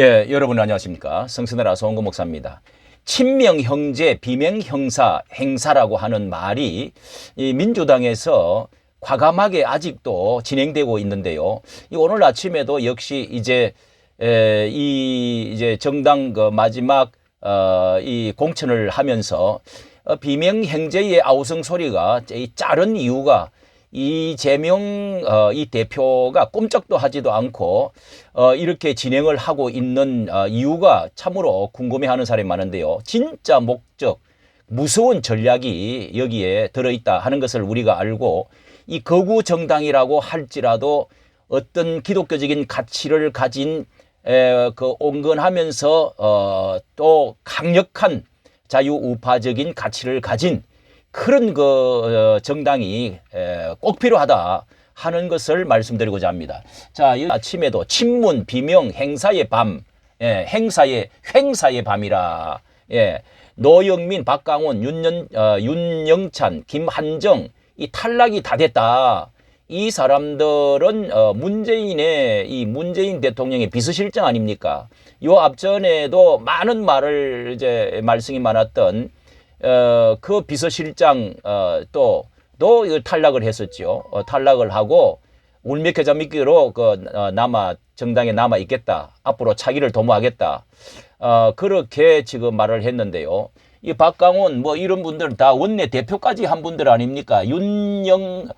예, 여러분 안녕하십니까. 성선나라 소원구 목사입니다. 친명 형제, 비명 형사, 행사라고 하는 말이 이 민주당에서 과감하게 아직도 진행되고 있는데요. 이 오늘 아침에도 역시 이제 에, 이 이제 정당 그 마지막 어, 이 공천을 하면서 어, 비명 형제의 아우성 소리가 이 자른 이유가 이재명 어, 이 대표가 꼼짝도 하지도 않고 어, 이렇게 진행을 하고 있는 어, 이유가 참으로 궁금해하는 사람이 많은데요. 진짜 목적 무서운 전략이 여기에 들어있다 하는 것을 우리가 알고 이 거구 정당이라고 할지라도 어떤 기독교적인 가치를 가진 에, 그 온건하면서 어, 또 강력한 자유우파적인 가치를 가진 그런 그 어, 정당이 에, 꼭 필요하다 하는 것을 말씀드리고자 합니다. 자, 이 아침에도 친문, 비명, 행사의 밤, 예, 행사의 횡사의 밤이라. 예. 노영민, 박강원, 윤연, 어, 윤영찬, 김한정 이 탈락이 다 됐다. 이 사람들은 어, 문재인의 이 문재인 대통령의 비서실장 아닙니까? 요 앞전에도 많은 말을 이제 말씀이 많았던 어, 그 비서실장 어, 또또 이걸 탈락을 했었죠. 어, 탈락을 하고 겨자 믿기로 그 어, 남아 정당에 남아 있겠다. 앞으로 차기를 도모하겠다. 어, 그렇게 지금 말을 했는데요. 이 박강원 뭐 이런 분들 다 원내 대표까지 한 분들 아닙니까? 윤영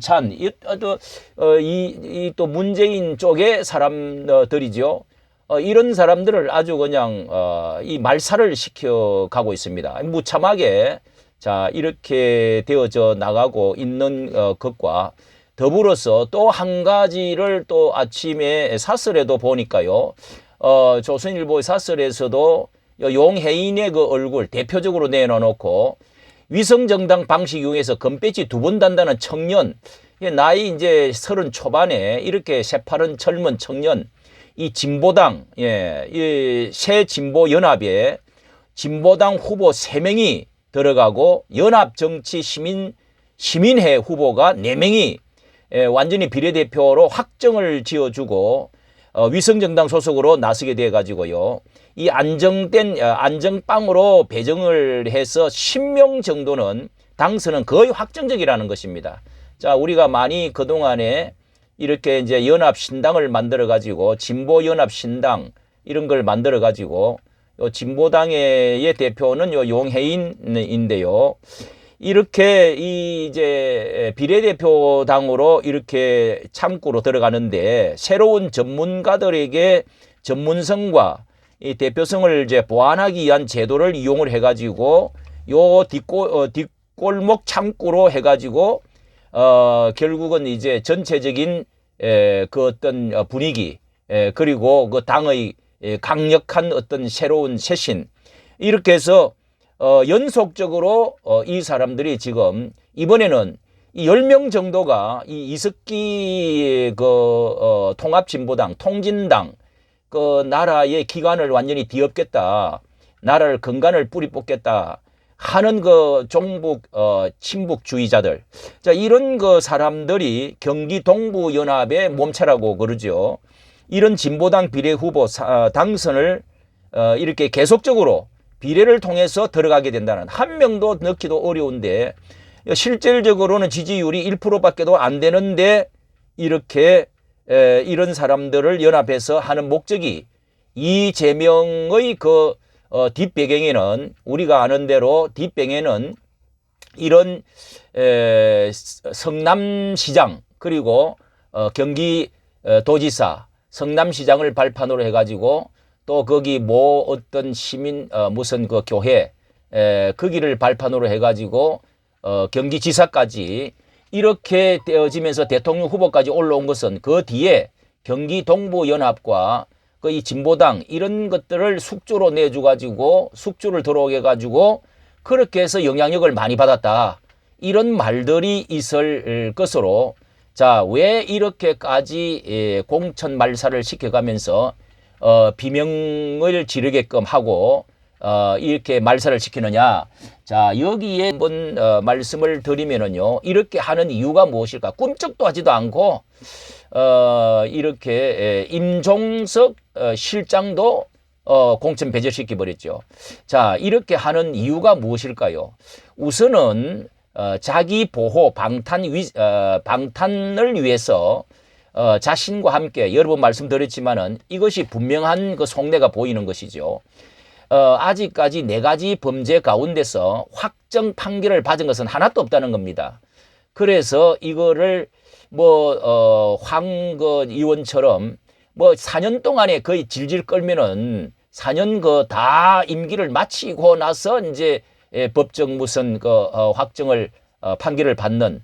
찬 이또 문재인 쪽의 사람들이죠. 어, 이런 사람들을 아주 그냥 어, 이 말살을 시켜 가고 있습니다. 무참하게 자 이렇게 되어져 나가고 있는 어, 것과 더불어서 또 한 가지를 또 아침에 사설에도 보니까요. 어, 조선일보 사설에서도 용해인의 그 얼굴 대표적으로 내놓고 위성정당 방식 이용해서 금배지 두 번 단다는 청년, 나이 이제 서른 초반에 이렇게 새파른 젊은 청년, 이 진보당, 예, 이새 진보 연합에 진보당 후보 세명이 들어가고 연합 정치 시민 시민회 후보가 네명이 예, 완전히 비례대표로 확정을 지어 주고 어, 위성정당 소속으로 나서게 돼 가지고요. 이 안정된 어, 안정빵으로 배정을 해서 10명 정도는 당선은 거의 확정적이라는 것입니다. 자, 우리가 많이 그동안에 이렇게 이제 연합 신당을 만들어 가지고 진보 연합 신당 이런 걸 만들어 가지고 요 진보당의 대표는 요 용해인인데요. 이렇게 이 이제 비례대표당으로 이렇게 참고로 들어가는데 새로운 전문가들에게 전문성과 이 대표성을 이제 보완하기 위한 제도를 이용을 해가지고 요 뒷골 어, 뒷골목 창구로 해가지고 어 결국은 이제 전체적인 에, 그 어떤 분위기 에, 그리고 그 당의 에, 강력한 어떤 새로운 쇄신 이렇게 해서 어, 연속적으로 어, 이 사람들이 지금 이번에는 이 10명 정도가 이 이석기 그 어, 통합진보당, 통진당 그 나라의 기관을 완전히 뒤엎겠다. 나라를 근간을 뿌리 뽑겠다. 하는 그 종북 어 친북주의자들. 자 이런 그 사람들이 경기 동부 연합의 몸체라고 그러죠. 이런 진보당 비례 후보 사, 당선을 어 이렇게 계속적으로 비례를 통해서 들어가게 된다는 한 명도 넣기도 어려운데 실질적으로는 지지율이 1%밖에도 안 되는데 이렇게 에, 이런 사람들을 연합해서 하는 목적이 이재명의 그 어, 뒷배경에는 우리가 아는 대로 뒷배경에는 이런 에, 성남시장 그리고 어, 경기 어, 도지사 성남시장을 발판으로 해가지고 또 거기 뭐 어떤 시민 어, 무슨 그 교회 에, 거기를 발판으로 해가지고 어, 경기지사까지 이렇게 되어지면서 대통령 후보까지 올라온 것은 그 뒤에 경기 동부 연합과 그 이 진보당 이런 것들을 숙주로 내주 가지고 숙주를 들어오게 가지고 그렇게 해서 영향력을 많이 받았다. 이런 말들이 있을 것으로 자, 왜 이렇게까지 예, 공천 말살을 시켜가면서 어, 비명을 지르게끔 하고 어, 이렇게 말살을 시키느냐. 자, 여기에 한번 어, 말씀을 드리면은요. 이렇게 하는 이유가 무엇일까? 꿈쩍도 하지도 않고 어, 이렇게 에, 임종석 어, 실장도 어, 공천 배제시켜 버렸죠. 자, 이렇게 하는 이유가 무엇일까요? 우선은 어, 자기 보호 방탄 위, 어, 방탄을 위해서 어, 자신과 함께 여러 번 말씀드렸지만은 이것이 분명한 그 속내가 보이는 것이죠. 어, 아직까지 네 가지 범죄 가운데서 확정 판결을 받은 것은 하나도 없다는 겁니다. 그래서 이거를 뭐, 어, 황그 의원처럼 뭐 4년 동안에 거의 질질 끌면은 4년 그 다 임기를 마치고 나서 이제 예, 법정 무슨 그 어, 확정을 어, 판결을 받는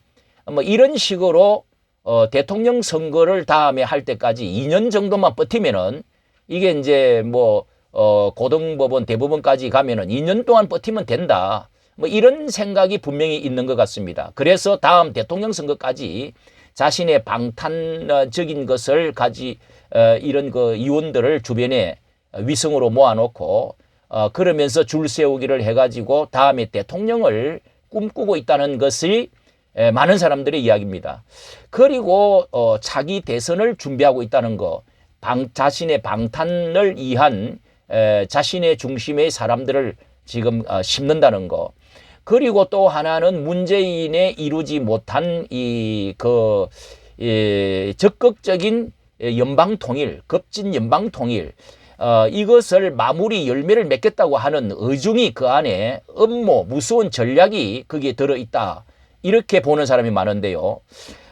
뭐 이런 식으로 어, 대통령 선거를 다음에 할 때까지 2년 정도만 버티면은 이게 이제 뭐 어, 고등법원 대법원까지 가면은 2년 동안 버티면 된다. 뭐 이런 생각이 분명히 있는 것 같습니다. 그래서 다음 대통령 선거까지 자신의 방탄적인 것을 가지 어, 이런 그 의원들을 주변에 위성으로 모아놓고 어, 그러면서 줄 세우기를 해가지고 다음에 대통령을 꿈꾸고 있다는 것이 에, 많은 사람들의 이야기입니다. 그리고 어, 차기 대선을 준비하고 있다는 거, 방, 자신의 방탄을 위한 에, 자신의 중심의 사람들을 지금 어, 심는다는 거. 그리고 또 하나는 문재인의 이루지 못한 이그 이, 적극적인 연방 통일, 급진 연방 통일. 어, 이것을 마무리 열매를 맺겠다고 하는 의중이 그 안에 음모, 무서운 전략이 거기에 들어 있다. 이렇게 보는 사람이 많은데요.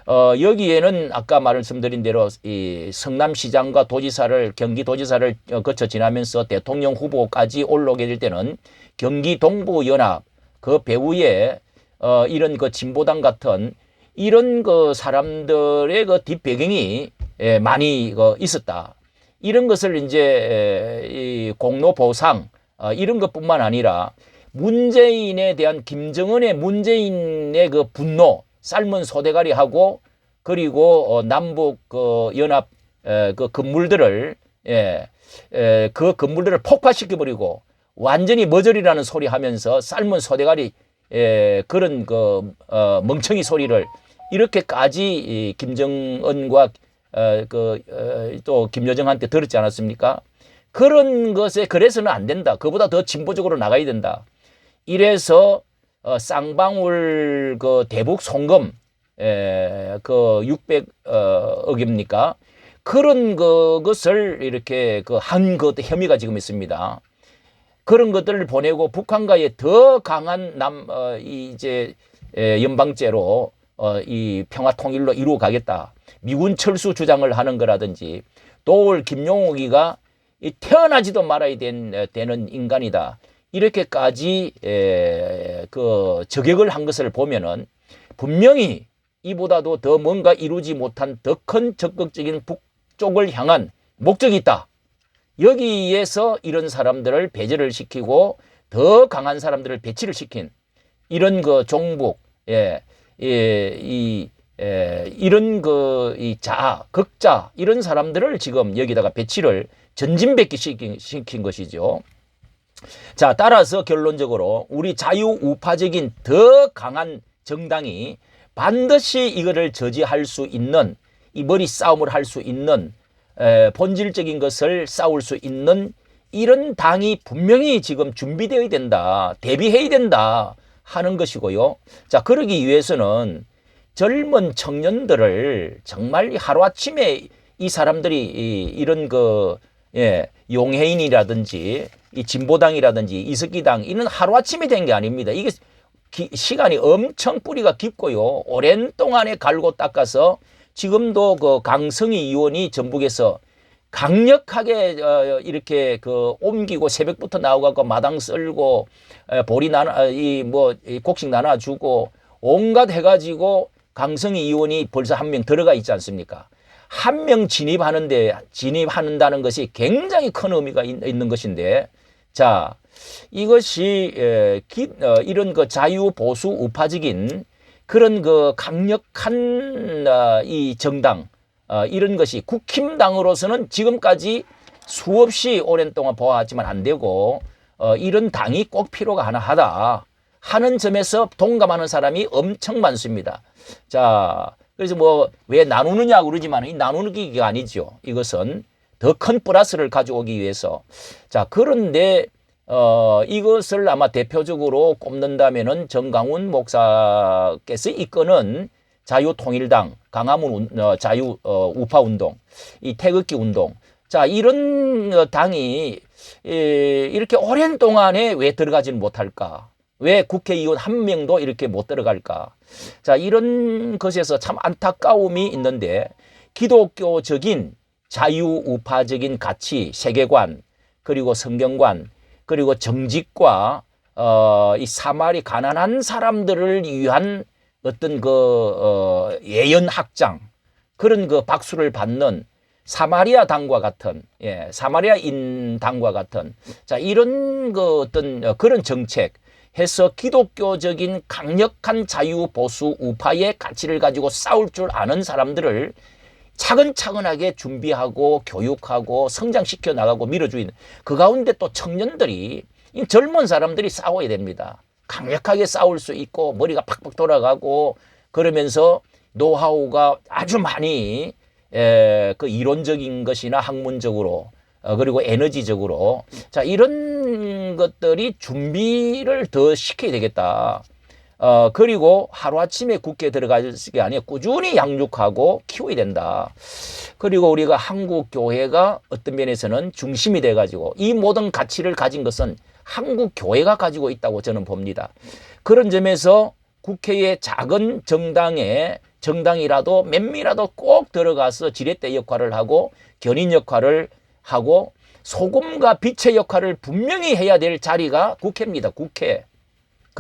어, 여기에는 아까 말씀드린 대로 이 성남시장과 도지사를 경기도지사를 어, 거쳐 지나면서 대통령 후보까지 올라오게 될 때는 경기 동부연합 그 배후에 어, 이런 그 진보당 같은 이런 그 사람들의 그 뒷배경이 예, 많이 그 있었다. 이런 것을 이제 이 공로 보상 어, 이런 것뿐만 아니라 문재인에 대한 김정은의 문재인의 그 분노 삶은 소대가리하고 그리고 어, 남북 그 연합 에, 그 건물들을 예, 에, 그 건물들을 폭파시켜 버리고 완전히 머저리라는 소리 하면서 삶은 소대가리 에, 그런 그 어, 멍청이 소리를 이렇게까지 이 김정은과 어, 그, 어, 또 김여정한테 들었지 않았습니까? 그런 것에 그래서는 안 된다. 그보다 더 진보적으로 나가야 된다. 이래서 어, 쌍방울 그 대북 송금 에, 그 600억입니까? 그런 그, 것을 이렇게 그 한 것 혐의가 지금 있습니다. 그런 것들을 보내고 북한과의 더 강한 남, 어, 이 이제 에, 연방제로 어, 이 평화 통일로 이루어 가겠다. 미군 철수 주장을 하는 거라든지 도올 김용욱이가 이 태어나지도 말아야 된, 되는 인간이다. 이렇게까지 에, 그 저격을 한 것을 보면은 분명히 이보다도 더 뭔가 이루지 못한 더 큰 적극적인 북쪽을 향한 목적이 있다. 여기에서 이런 사람들을 배제를 시키고 더 강한 사람들을 배치를 시킨 이런 그 종북, 예, 예, 이, 예, 이런 그, 이 자, 극자, 이런 사람들을 지금 여기다가 배치를 전진백기 시킨, 시킨 것이죠. 자, 따라서 결론적으로 우리 자유 우파적인 더 강한 정당이 반드시 이거를 저지할 수 있는 이 머리 싸움을 할 수 있는 에, 본질적인 것을 싸울 수 있는 이런 당이 분명히 지금 준비되어야 된다. 대비해야 된다. 하는 것이고요. 자, 그러기 위해서는 젊은 청년들을 정말 하루아침에 이 사람들이 이, 이런 그, 예, 용해인이라든지 이 진보당이라든지 이석기당 이는 하루아침에 된 게 아닙니다. 이게 기, 시간이 엄청 뿌리가 깊고요. 오랜 동안에 갈고 닦아서 지금도 그 강성희 의원이 전북에서 강력하게 어, 이렇게 그 옮기고 새벽부터 나와갖고 마당 쓸고 에, 보리 나눠 이뭐 곡식 나눠주고 온갖 해가지고 강성희 의원이 벌써 한 명 들어가 있지 않습니까? 한 명 진입하는데 진입한다는 것이 굉장히 큰 의미가 있, 는 것인데 자 이것이 에, 기, 어, 이런 그 자유 보수 우파적인 그런 그 강력한 어, 이 정당 어, 이런 것이 국힘당으로서는 지금까지 수없이 오랜 동안 보았지만 안 되고 어, 이런 당이 꼭 필요가 하나 하다 하는 점에서 동감하는 사람이 엄청 많습니다. 자, 그래서 뭐 왜 나누느냐 그러지만 이 나누기가 아니죠. 이것은 더 큰 플러스를 가져오기 위해서. 자, 그런데 어, 이것을 아마 대표적으로 꼽는다면은 정강훈 목사께서 이끄는 자유통일당, 강화문 운- 어, 자유 어, 우파 운동, 이 태극기 운동. 자, 이런 어, 당이 에, 이렇게 오랜 동안에 왜 들어가지는 못할까? 왜 국회의원 한 명도 이렇게 못 들어갈까? 자, 이런 것에서 참 안타까움이 있는데 기독교적인 자유우파적인 가치, 세계관, 그리고 성경관, 그리고 정직과 어, 이 사마리 가난한 사람들을 위한 어떤 그 어, 예언 학장 그런 그 박수를 받는 사마리아 당과 같은 예, 사마리아인 당과 같은 자 이런 그 어떤 어, 그런 정책 해서 기독교적인 강력한 자유 보수 우파의 가치를 가지고 싸울 줄 아는 사람들을 차근차근하게 준비하고 교육하고 성장시켜 나가고 밀어주는 그 가운데 또 청년들이 이 젊은 사람들이 싸워야 됩니다. 강력하게 싸울 수 있고 머리가 팍팍 돌아가고 그러면서 노하우가 아주 많이 에, 그 이론적인 것이나 학문적으로 어, 그리고 에너지적으로 자 이런 것들이 준비를 더 시켜야 되겠다. 어, 그리고 하루아침에 국회에 들어갈 게 아니라 꾸준히 양육하고 키워야 된다. 그리고 우리가 한국 교회가 어떤 면에서는 중심이 돼가지고 이 모든 가치를 가진 것은 한국 교회가 가지고 있다고 저는 봅니다. 그런 점에서 국회의 작은 정당에 정당이라도 몇 미라도 꼭 들어가서 지렛대 역할을 하고 견인 역할을 하고 소금과 빛의 역할을 분명히 해야 될 자리가 국회입니다. 국회.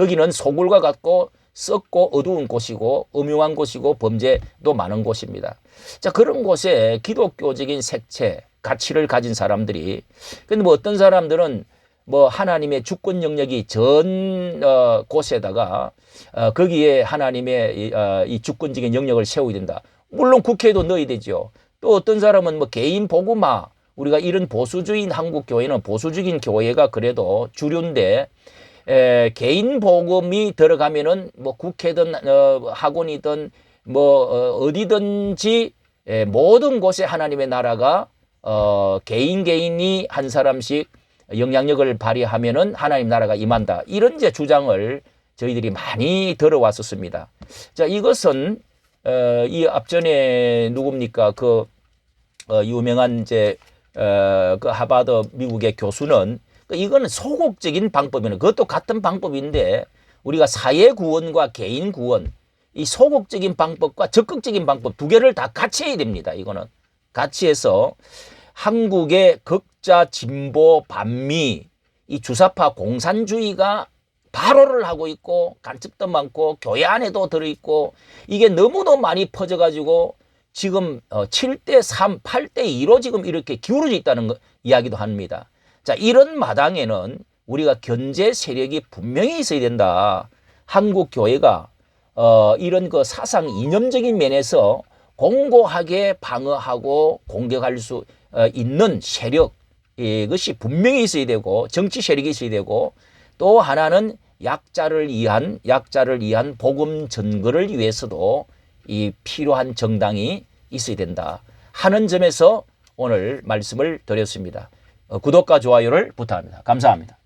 거기는 소굴과 같고 썩고 어두운 곳이고 음흉한 곳이고 범죄도 많은 곳입니다. 자 그런 곳에 기독교적인 색채, 가치를 가진 사람들이 근데 뭐 어떤 사람들은 뭐 하나님의 주권 영역이 전 어, 곳에다가 어, 거기에 하나님의 이, 어, 이 주권적인 영역을 세워야 된다. 물론 국회에도 넣어야 되죠. 또 어떤 사람은 뭐 개인 복음화 우리가 이런 보수주의인 한국 교회는 보수적인 교회가 그래도 주류인데 에, 개인 복음이 들어가면은 뭐 국회든 어, 학원이든 뭐 어, 어디든지 에, 모든 곳에 하나님의 나라가 어, 개인 개인이 한 사람씩 영향력을 발휘하면은 하나님 나라가 임한다. 이런 이제 주장을 저희들이 많이 들어왔었습니다. 자, 이것은 어, 이 앞전에 누굽니까? 그 어, 유명한 이제 어, 그 하버드 미국의 교수는 그 이거는 소극적인 방법이는 그것도 같은 방법인데 우리가 사회 구원과 개인 구원 이 소극적인 방법과 적극적인 방법 두 개를 다 같이 해야 됩니다. 이거는 같이 해서 한국의 극자 진보 반미 이 주사파 공산주의가 발호를 하고 있고 간첩도 많고 교회 안에도 들어있고 이게 너무너무 많이 퍼져가지고 지금 어, 7대 3, 8대 2로 지금 이렇게 기울어져 있다는 거, 이야기도 합니다. 자, 이런 마당에는 우리가 견제 세력이 분명히 있어야 된다. 한국 교회가 어, 이런 그 사상 이념적인 면에서 공고하게 방어하고 공격할 수 어, 있는 세력 이것이 분명히 있어야 되고 정치 세력이 있어야 되고 또 하나는 약자를 위한 약자를 위한 복음 전거를 위해서도 이 필요한 정당이 있어야 된다 하는 점에서 오늘 말씀을 드렸습니다. 어, 구독과 좋아요를 부탁합니다. 감사합니다.